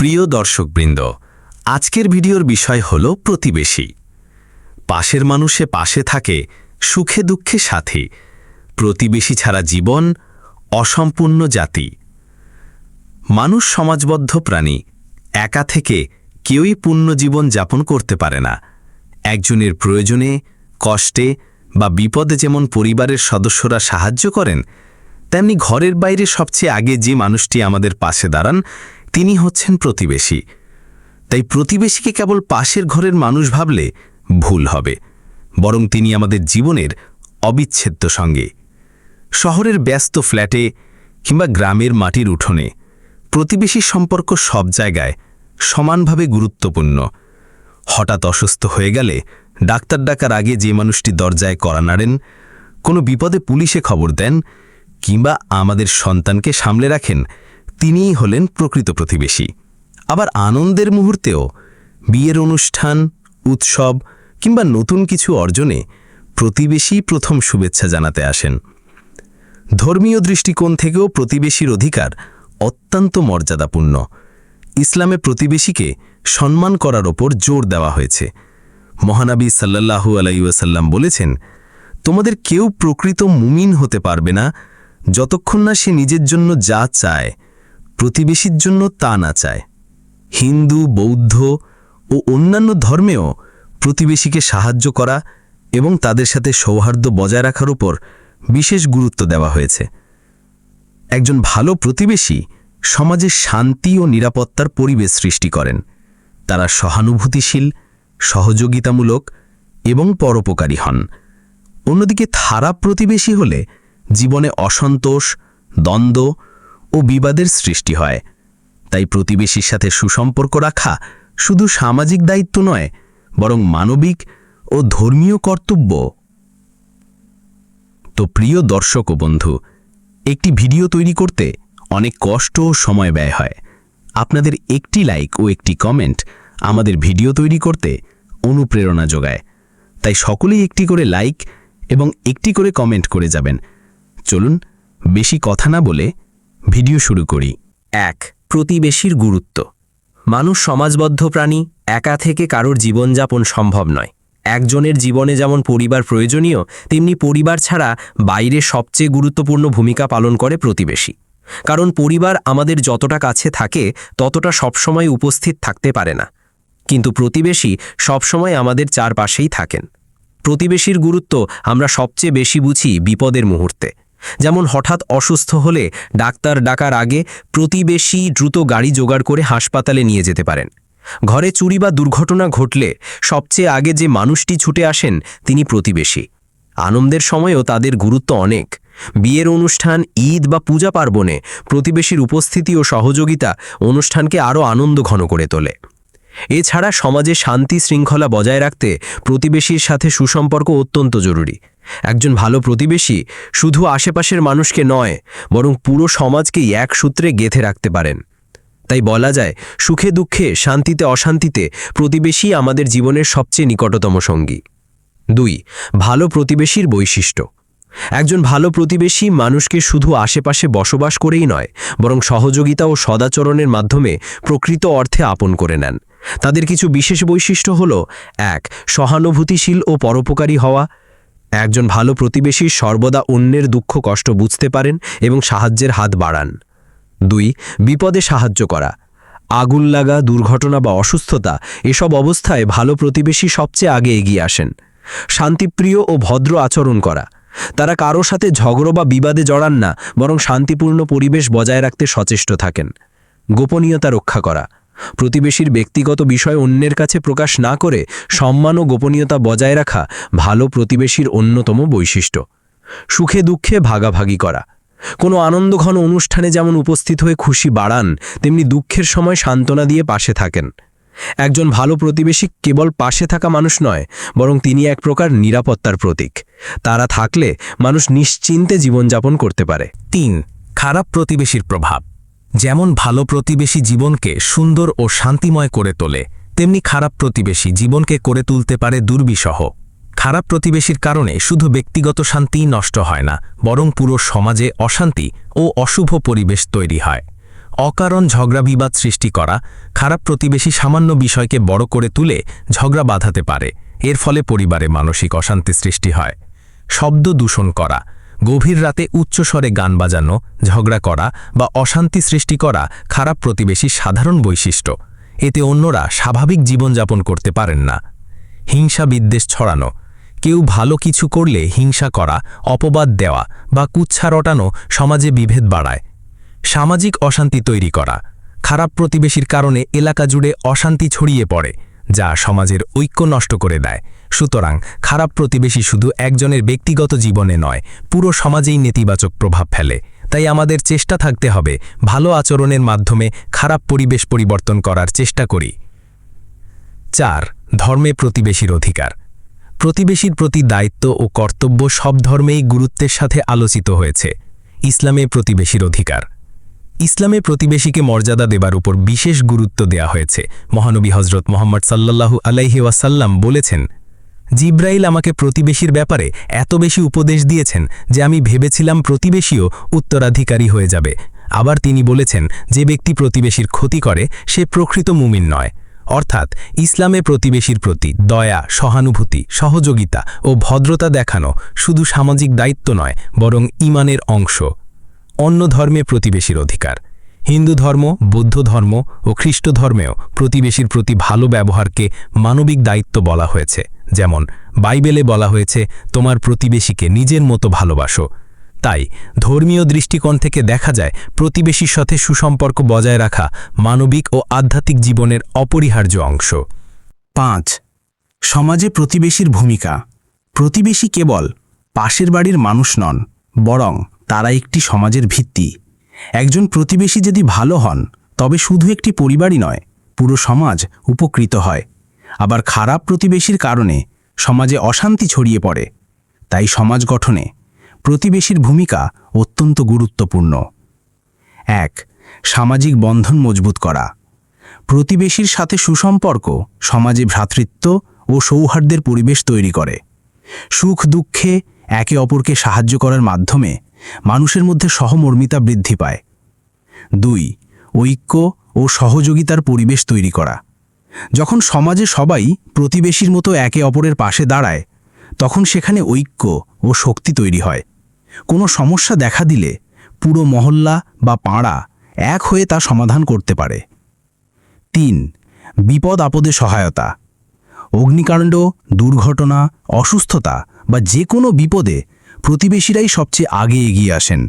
প্রিয় দর্শকবৃন্দ, আজকের ভিডিওর বিষয় হল প্রতিবেশী। পাশের মানুষে পাশে থাকে, সুখে দুঃখে সাথী। প্রতিবেশী ছাড়া জীবন অসম্পূর্ণ জাতি। মানুষ সমাজবদ্ধ প্রাণী, একা থেকে কেউই পূর্ণ জীবন যাপন করতে পারে না। একজনের প্রয়োজনে, কষ্টে বা বিপদে যেমন পরিবারের সদস্যরা সাহায্য করেন, তেমনি ঘরের বাইরে সবচেয়ে আগে যে মানুষটি আমাদের পাশে দাঁড়ান তিনি হচ্ছেন প্রতিবেশী। তাই প্রতিবেশীকে কেবল পাশের ঘরের মানুষ ভাবলে ভুল হবে। বরং তিনি আমাদের জীবনের অবিচ্ছেদ্য সঙ্গে। শহরের ব্যস্ত ফ্ল্যাটে কিংবা গ্রামের মাটির উঠোনে প্রতিবেশী সম্পর্ক সব জায়গায় সমানভাবে গুরুত্বপূর্ণ। হঠাৎ অসুস্থ হয়ে গেলে ডাক্তার ডাকার আগে যে মানুষটি দরজায় করা নাড়েন, কোনো বিপদে পুলিশে খবর দেন কিংবা আমাদের সন্তানকে সামলে রাখেন তিনিই হলেন প্রকৃত প্রতিবেশী। আবার আনন্দের মুহূর্তেও বিয়ের অনুষ্ঠান, উৎসব কিংবা নতুন কিছু অর্জনে প্রতিবেশী প্রথম শুভেচ্ছা জানাতে আসেন। ধর্মীয় দৃষ্টিকোণ থেকেও প্রতিবেশীর অধিকার অত্যন্ত মর্যাদাপূর্ণ। ইসলামে প্রতিবেশীকে সম্মান করার ওপর জোর দেওয়া হয়েছে। মহানবী সাল্লাল্লাহু আলাইসাল্লাম বলেছেন, তোমাদের কেউ প্রকৃত মুমিন হতে পারবে না যতক্ষণ না সে নিজের জন্য যা চায় প্রতিবেশীর জন্য তা না চায়। হিন্দু, বৌদ্ধ ও অন্যান্য ধর্মেও প্রতিবেশীকে সাহায্য করা এবং তাদের সাথে সৌহার্দ্য বজায় রাখার উপর বিশেষ গুরুত্ব দেওয়া হয়েছে। একজন ভালো প্রতিবেশী সমাজে শান্তি ও নিরাপত্তার পরিবেশ সৃষ্টি করেন। তারা সহানুভূতিশীল, সহযোগিতামূলক এবং পরোপকারী হন। অন্যদিকে থারা প্রতিবেশী হলে জীবনে অসন্তোষ, দ্বন্দ্ব ও বিবাদের সৃষ্টি হয়। তাই প্রতিবেশীর সাথে সুসম্পর্ক রাখা শুধু সামাজিক দায়িত্ব নয়, বরং মানবিক ও ধর্মীয় কর্তব্য। তো প্রিয় দর্শক ও বন্ধু, একটি ভিডিও তৈরি করতে অনেক কষ্ট ও সময় ব্যয় হয়। আপনাদের একটি লাইক ও একটি কমেন্ট আমাদের ভিডিও তৈরি করতে অনুপ্রেরণা যোগায়। তাই সকলেই একটি করে লাইক এবং একটি করে কমেন্ট করে যাবেন। চলুন, বেশি কথা না বলে ভিডিও শুরু করি। এক, প্রতিবেশীর গুরুত্ব। মানুষ সমাজবদ্ধ প্রাণী, একা থেকে কারোর জীবনযাপন সম্ভব নয়। একজনের জীবনে যেমন পরিবার প্রয়োজনীয়, তেমনি পরিবার ছাড়া বাইরে সবচেয়ে গুরুত্বপূর্ণ ভূমিকা পালন করে প্রতিবেশী। কারণ পরিবার আমাদের যতটা কাছে থাকে, ততটা সবসময় উপস্থিত থাকতে পারে না। কিন্তু প্রতিবেশী সবসময় আমাদের চারপাশেই থাকেন। প্রতিবেশীর গুরুত্ব আমরা সবচেয়ে বেশি বুঝি বিপদের মুহূর্তে। যেমন হঠাৎ অসুস্থ হলে ডাক্তার ডাকার আগে প্রতিবেশী দ্রুত গাড়ি জোগাড় করে হাসপাতালে নিয়ে যেতে পারেন। ঘরে চুরি বা দুর্ঘটনা ঘটলে সবচেয়ে আগে যে মানুষটি ছুটে আসেন তিনি প্রতিবেশী। আনন্দের সময়ও তাদের গুরুত্ব অনেক। বিয়ের অনুষ্ঠান, ঈদ বা পূজা পার্বণে প্রতিবেশীর উপস্থিতি ও সহযোগিতা অনুষ্ঠানকে আরও আনন্দ ঘন করে তোলে। এছাড়া সমাজে শান্তি শৃঙ্খলা বজায় রাখতে প্রতিবেশীর সাথে সুসম্পর্ক অত্যন্ত জরুরি। একজন ভালো প্রতিবেশী শুধু আশেপাশের মানুষকে নয়, বরং পুরো সমাজকেই এক সূত্রে গেথে রাখতে পারেন। তাই বলা যায়, সুখে দুঃখে, শান্তিতে অশান্তিতে প্রতিবেশী আমাদের জীবনের সবচেয়ে নিকটতম সঙ্গী। দুই, ভালো প্রতিবেশীর বৈশিষ্ট্য। একজন ভালো প্রতিবেশী মানুষকে শুধু আশেপাশে বসবাস করেই নয়, বরং সহযোগিতা ও সদাচরণের মাধ্যমে প্রকৃত অর্থে আপন করে নেন। তাদের কিছু বিশেষ বৈশিষ্ট্য হল, এক, সহানুভূতিশীল ও পরোপকারী হওয়া একজন ভালো প্রতিবেশী সর্বদা অন্যের দুঃখ কষ্ট বুঝতে পারেন এবং সাহায্যের হাত বাড়ান। দুই, বিপদে সাহায্য করা। আগুন লাগা, দুর্ঘটনা বা অসুস্থতা এসব অবস্থায় ভালো প্রতিবেশী সবচেয়ে আগে এগিয়ে আসেন। শান্তিপ্রিয় ও ভদ্র আচরণ করা। তারা কারও সাথে ঝগড়ো বা বিবাদে জড়ান না, বরং শান্তিপূর্ণ পরিবেশ বজায় রাখতে সচেষ্ট থাকেন। গোপনীয়তা রক্ষা করা। প্রতিবেশীর ব্যক্তিগত বিষয় অন্যের কাছে প্রকাশ না করে সম্মান ও গোপনীয়তা বজায় রাখা ভালো প্রতিবেশীর অন্যতম বৈশিষ্ট্য। সুখে দুঃখে ভাগাভাগি করা। কোনো আনন্দঘন অনুষ্ঠানে যেমন উপস্থিত হয়ে খুশি বাড়ান, তেমনি দুঃখের সময় সান্ত্বনা দিয়ে পাশে থাকেন। একজন ভালো প্রতিবেশী কেবল পাশে থাকা মানুষ নয়, বরং তিনি এক প্রকার নিরাপত্তার প্রতীক। তারা থাকলে মানুষ নিশ্চিন্তে জীবনযাপন করতে পারে। তিন, খারাপ প্রতিবেশীর প্রভাব। যেমন ভালো প্রতিবেশী জীবনকে সুন্দর ও শান্তিময় করে তোলে, তেমনি খারাপ প্রতিবেশী জীবনকে করে তুলতে পারে দুর্বিষহ। খারাপ প্রতিবেশীর কারণে শুধু ব্যক্তিগত শান্তিই নষ্ট হয় না, বরং পুরো সমাজে অশান্তি ও অশুভ পরিবেশ তৈরি হয়। অকারণ ঝগড়া বিবাদ সৃষ্টি করা, খারাপ প্রতিবেশী সামান্য বিষয়কে বড় করে তুলে ঝগড়া বাঁধাতে পারে, এর ফলে পরিবারে মানসিক অশান্তি সৃষ্টি হয়। শব্দ দূষণ করা গভীর রাতে উচ্চস্বরে গান বাজানো, ঝগড়া করা বা অশান্তি সৃষ্টি করা খারাপ প্রতিবেশীর সাধারণ বৈশিষ্ট্য। এতে অন্যরা স্বাভাবিক জীবনযাপন করতে পারেন না। হিংসা বিদ্বেষ ছড়ানো। কেউ ভালো কিছু করলে হিংসা করা, অপবাদ দেওয়া বা কুচ্ছা রটানো সমাজে বিভেদ বাড়ায়। সামাজিক অশান্তি তৈরি করা। খারাপ প্রতিবেশীর কারণে এলাকা জুড়ে অশান্তি ছড়িয়ে পড়ে, যা সমাজের ঐক্য নষ্ট করে দেয়। সুতরাং খারাপ প্রতিবেশী শুধু একজনের ব্যক্তিগত জীবনে নয়, পুরো সমাজেই নেতিবাচক প্রভাব ফেলে। তাই আমাদের চেষ্টা থাকতে হবে ভালো আচরণের মাধ্যমে খারাপ পরিবেশ পরিবর্তন করার চেষ্টা করি। চার, ধর্মে প্রতিবেশীর অধিকার। প্রতিবেশীর প্রতি দায়িত্ব ও কর্তব্য সব ধর্মেই গুরুত্বের সাথে আলোচিত হয়েছে। ইসলামে প্রতিবেশীর অধিকার। ইসলামে প্রতিবেশীকে মর্যাদা দেবার উপর বিশেষ গুরুত্ব দেয়া হয়েছে, মহানবী হজরত মোহাম্মদ সাল্লাল্লাহু আলাইহি ওয়াসাল্লাম বলেছেন। জিব্রাইল আমাকে প্রতিবেশীর ব্যাপারে এত বেশি উপদেশ দিয়েছেন যে আমি ভেবেছিলাম প্রতিবেশীও উত্তরাধিকারী হয়ে যাবে। আবার তিনি বলেছেন, যে ব্যক্তি প্রতিবেশীর ক্ষতি করে, সে প্রকৃত মুমিন নয়। অর্থাৎ, ইসলামে প্রতিবেশীর প্রতি দয়া, সহানুভূতি, সহযোগিতা ও ভদ্রতা দেখানো শুধু সামাজিক দায়িত্ব নয়, বরং ইমানের অংশ। অন্য ধর্মে প্রতিবেশীর অধিকার। হিন্দু ধর্ম, বৌদ্ধ ধর্ম ও খ্রিস্ট ধর্মেও প্রতিবেশীর প্রতি ভালো ব্যবহারকে মানবিক দায়িত্ব বলা হয়েছে। যেমন, বাইবেলে বলা হয়েছে, তোমার প্রতিবেশীকে নিজের মতো ভালোবাসো। তাই, ধর্মীয় দৃষ্টিকোণ থেকে দেখা যায়, প্রতিবেশীর সাথে সুসম্পর্ক বজায় রাখা মানবিক ও আধ্যাত্মিক জীবনের অপরিহার্য অংশ। পাঁচ, সমাজে প্রতিবেশীর ভূমিকা। প্রতিবেশী কেবল পাশের বাড়ির মানুষ নন, বরং তারা একটি সমাজের ভিত্তি। একজন প্রতিবেশী যদি ভালো হন, তবে শুধু একটি পরিবারই নয়, পুরো সমাজ উপকৃত হয়। আবার খারাপ প্রতিবেশীর কারণে সমাজে অশান্তি ছড়িয়ে পড়ে। তাই সমাজ গঠনে প্রতিবেশীর ভূমিকা অত্যন্ত গুরুত্বপূর্ণ। এক, সামাজিক বন্ধন মজবুত করা। প্রতিবেশীর সাথে সুসম্পর্ক সমাজে ভ্রাতৃত্ব ও সৌহার্দ্যের পরিবেশ তৈরি করে। সুখ দুঃখে একে অপরকে সাহায্য করার মাধ্যমে মানুষের মধ্যে সহমর্মিতা বৃদ্ধি পায়। দুই, ঐক্য ও সহযোগিতার পরিবেশ তৈরি করা। যখন সমাজে সবাই প্রতিবেশীর মতো একে অপরের পাশে দাঁড়ায়, তখন সেখানে ঐক্য ও শক্তি তৈরি হয়। কোনো সমস্যা দেখা দিলে পুরো মহল্লা বা পাড়া এক হয়ে তা সমাধান করতে পারে। তিন, বিপদ আপদে সহায়তা। অগ্নিকাণ্ড, দুর্ঘটনা, অসুস্থতা বা যে কোনো বিপদে প্রতিবেশীরাই সবচেয়ে আগে এগিয়ে আসেন।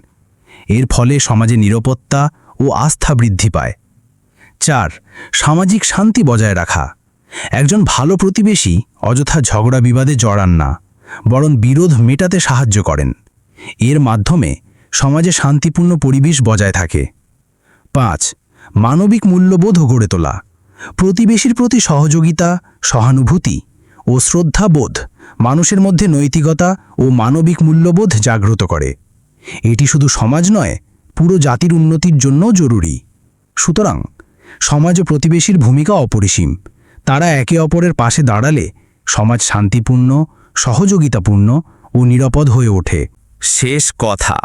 এর ফলে সমাজে নিরাপত্তা ও আস্থা বৃদ্ধি পায়। চার, সামাজিক শান্তি বজায় রাখা। একজন ভালো প্রতিবেশী অযথা ঝগড়া বিবাদে জড়ান না, বরং বিরোধ মেটাতে সাহায্য করেন। এর মাধ্যমে সমাজে শান্তিপূর্ণ পরিবেশ বজায় থাকে। পাঁচ, মানবিক মূল্যবোধ গড়ে তোলা। প্রতিবেশীর প্রতি সহযোগিতা, সহানুভূতি ও শ্রদ্ধাবোধ মানুষের মধ্যে নৈতিকতা ও মানবিক মূল্যবোধ জাগ্রত করে। এটি শুধু সমাজ নয়, পুরো জাতির উন্নতির জন্য জরুরি। সুতরাং, সমাজ ও প্রতিবেশীর ভূমিকা অপরিসীম। তারা একে অপরের পাশে দাঁড়ালে সমাজ শান্তিপূর্ণ, সহযোগিতাপূর্ণ ও নিরাপদ হয়ে ওঠে। শেষ কথা।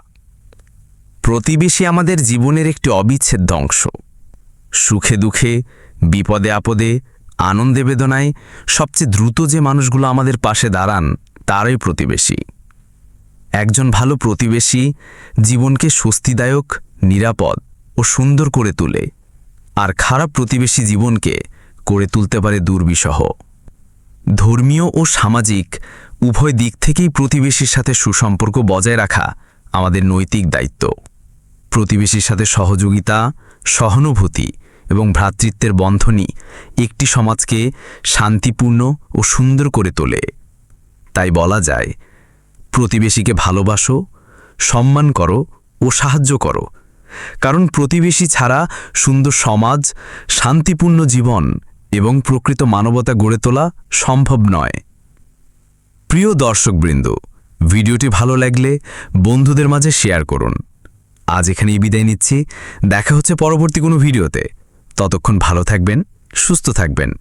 প্রতিবেশী আমাদের জীবনের একটি অবিচ্ছেদ্য অংশ। সুখে দুঃখে, বিপদে আপদে আনন্দে বেদনায় সবচেয়ে দ্রুত যে মানুষগুলো আমাদের পাশে দাঁড়ান, তারাই প্রতিবেশী। একজন ভালো প্রতিবেশী জীবনকে স্বস্তিদায়ক, নিরাপদ ও সুন্দর করে তোলে, আর খারাপ প্রতিবেশী জীবনকে করে তুলতে পারে দুর্বিষহ। ধর্মীয় ও সামাজিক উভয় দিক থেকেই প্রতিবেশীর সাথে সুসম্পর্ক বজায় রাখা আমাদের নৈতিক দায়িত্ব। প্রতিবেশীর সাথে সহযোগিতা, সহানুভূতি এবং ভ্রাতৃত্বের বন্ধনই একটি সমাজকে শান্তিপূর্ণ ও সুন্দর করে তোলে। তাই বলা যায়, প্রতিবেশীকে ভালোবাসো, সম্মান করো ও সাহায্য করো। কারণ প্রতিবেশী ছাড়া সুন্দর সমাজ, শান্তিপূর্ণ জীবন এবং প্রকৃত মানবতা গড়ে তোলা সম্ভব নয়। প্রিয় দর্শকবৃন্দ, ভিডিওটি ভালো লাগলে বন্ধুদের মাঝে শেয়ার করুন। আজ এখানেই বিদায় নিচ্ছি। দেখা হচ্ছে পরবর্তী কোনো ভিডিওতে। ততক্ষণ ভালো থাকবেন সুস্থ থাকবেন।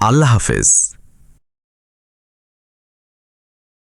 আল্লাহ হাফেজ।